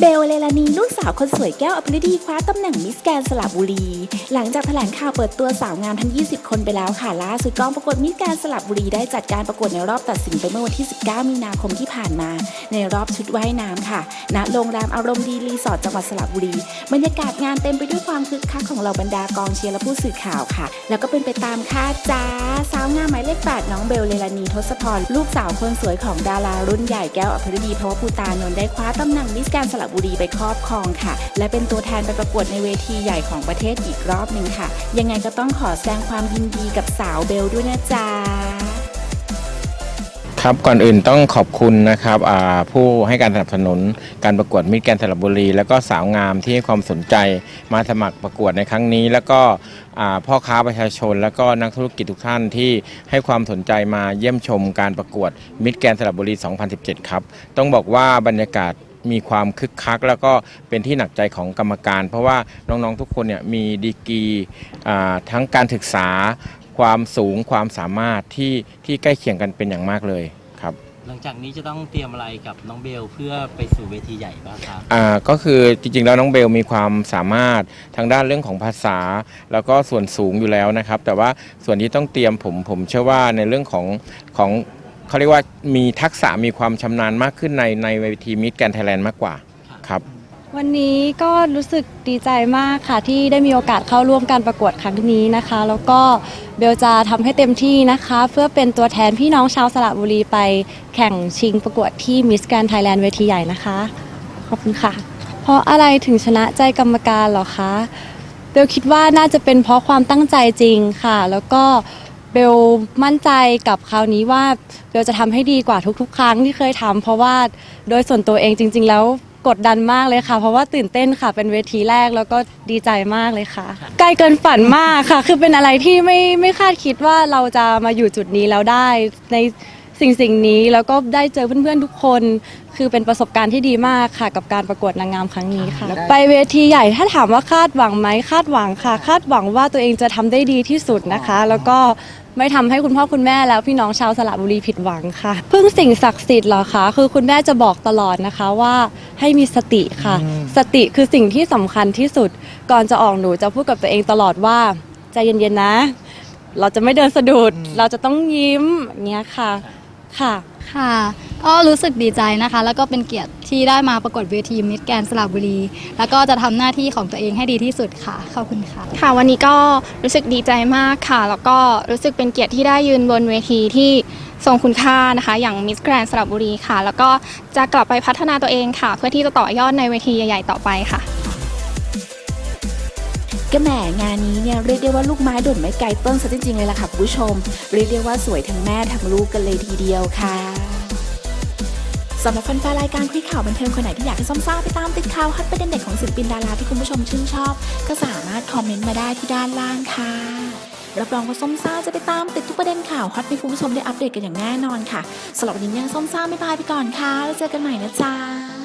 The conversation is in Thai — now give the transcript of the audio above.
เบลเลลานีลูกสาวคนสวยแก้วอภิรดีคว้าตำแหน่งมิสแกรนสระบุรี หลังจากแถลงข่าวเปิดตัวสาวงามทั้ง 20 คนไปแล้วค่ะล่าสุดกองประกวดมิสแกรนสระบุรีได้จัดการประกวดในรอบตัดสินไปเมื่อวันที่ 19 มีนาคมที่ผ่านมา ในรอบชุดว่ายน้ำค่ะ ณโรงแรมอารมณ์ดีรีสอร์ทจังหวัดสระบุรี บรรยากาศงานเต็มไปด้วยความคึกคักของเหล่าบรรดากองเชียร์และผู้สื่อข่าวค่ะ แล้วก็เป็นไปตามคาดจ้าสาวงามหมายเลขแปดน้องเบลเลลานีทศพรลูกสาวคนสวยของดารารุ่นใหญ่แก้วอภิรดีเพะว่าปูตานนท์ได้คว้าตำแหน่งมิสแกนสระบุรีไปครอบครองค่ะ และเป็นตัวแทนไปประกวดในเวทีใหญ่ของประเทศอีกรอบหนึ่งค่ะ ยังไงก็ต้องขอแสดงความยินดีกับสาวเบลด้วยนะจ๊ะครับก่อนอื่นต้องขอบคุณนะครับผู้ให้การสนับสนุนการประกวดมิตรแกนสระบุรี แล้วก็สาวงามที่ให้ความสนใจมาสมัครประกวดในครั้งนี้ แล้วก็พ่อค้าประชาชน แล้วก็นักธุรกิจทุกท่านที่ให้ความสนใจมาเยี่ยมชมการประกวดมิตรแกนสระบุรี 2017 ครับ ต้องบอกว่าบรรยากาศ มีความคึกคัก แล้วก็เป็นที่หนักใจของกรรมการ เพราะว่าน้องๆทุกคนเนี่ยมีดีกรีอ่าทั้งการศึกษา ความสูงความสามารถที่ที่ใกล้เคียงกันเป็นอย่างมากเลยครับ หลังจากนี้จะต้องเตรียมอะไรกับน้องเบลเพื่อไปสู่เวทีใหญ่บ้างครับอ่าก็คือจริงๆแล้วน้องเบลมีความสามารถทางด้านเรื่องของภาษา แล้วก็ส่วนสูงอยู่แล้วนะครับ แต่ว่าส่วนที่ต้องเตรียมผมผมเชื่อว่าในเรื่องของของ เขาเรียกว่ามีทักษะมีความชำนาญมากขึ้นในในเวทีมิดแกนไทยแลนด์มากกว่าครับ วันนี้ก็รู้สึกดีใจมากค่ะ ที่ได้มีโอกาสเข้าร่วมการประกวดครั้งนี้นะคะ แล้วก็เบลจะทำให้เต็มที่นะคะ เพื่อเป็นตัวแทนพี่น้องชาวสระบุรีไปแข่งชิงประกวดที่ Miss Grand Thailand เวทีใหญ่นะคะ ขอบคุณค่ะ เพราะอะไรถึงชนะใจกรรมการเหรอคะ เบลคิดว่าน่าจะเป็นเพราะความตั้งใจจริงค่ะ แล้วก็ เบลมั่นใจกับคราวนี้ว่าเบลจะทำให้ดีกว่าทุกๆ ครั้งที่เคยทำเพราะว่าโดยส่วนตัวเองจริง ๆ แล้วกดดันมากเลยค่ะ เพราะว่าตื่นเต้นค่ะ เป็นเวทีแรกแล้วก็ดีใจมากเลยค่ะ ไกลเกินฝันมากค่ะ คือเป็นอะไรที่ไม่ไม่คาดคิดว่าเราจะมาอยู่จุดนี้แล้วได้ใน สิ่งสิ่งนี้แล้วก็ได้เจอเพื่อนๆทุกคน คือเป็นประสบการณ์ที่ดีมากค่ะ กับการประกวดนางงามครั้งนี้ค่ะ ไปเวทีใหญ่ถ้าถามว่าคาดหวังไหมคาดหวังค่ะ คาดหวังว่าตัวเองจะทำได้ดีที่สุดนะคะ แล้วก็ไม่ทำให้คุณพ่อคุณแม่แล้วพี่น้องชาวสระบุรีผิดหวังค่ะพึ่งสิ่งศักดิ์สิทธิ์เหรอคะคือคุณแม่จะบอกตลอดนะคะว่าให้มีสติค่ะ สติคือสิ่งที่สำคัญที่สุด ก่อนจะออกหนูจะพูดกับตัวเองตลอดว่าใจเย็นๆนะ เราจะไม่เดินสะดุด เราจะต้องยิ้มอย่างเงี้ยค่ะ ค่ะ ค่ะ ก็รู้สึกดีใจนะคะ แล้วก็เป็นเกียรติที่ได้มาประกวดเวทีมิสแกนสระบุรี แล้วก็จะทำหน้าที่ของตัวเองให้ดีที่สุดค่ะ ขอบคุณค่ะ ค่ะวันนี้ก็รู้สึกดีใจมากค่ะ แล้วก็รู้สึกเป็นเกียรติที่ได้ยืนบนเวทีที่ทรงคุณค่านะคะ อย่างมิสแกรนสระบุรีค่ะ แล้วก็จะกลับไปพัฒนาตัวเองค่ะ เพื่อที่จะต่อยอดในเวทีใหญ่ ๆ ต่อไปค่ะ ก็แหมงานนี้เนี่ยเรียกได้ว่าลูกไม้ด่นไม่ไกลต้นซะจริงๆเลยล่ะค่ะผู้ชม เรียกได้ว่าสวยทั้งแม่ทั้งลูกกันเลยทีเดียวค่ะสำหรับแฟนๆรายการคุยข่าวบันเทิงคนไหนที่อยากให้ส้มซ่าไปตามติดข่าวฮัตประเด็นเด็ดของศิลปินดาราที่คุณผู้ชมชื่นชอบ ก็สามารถคอมเมนต์มาได้ที่ด้านล่างค่ะรับรองว่าส้มซ่าจะไปตามติดทุกประเด็นข่าวฮอตให้คุณผู้ชมได้อัปเดตกันอย่างแน่นอนค่ะสำหรับวันนี้ยังส้มซ่าไม่พายไปก่อนค่ะแล้วเจอกันใหม่นะจ๊ะ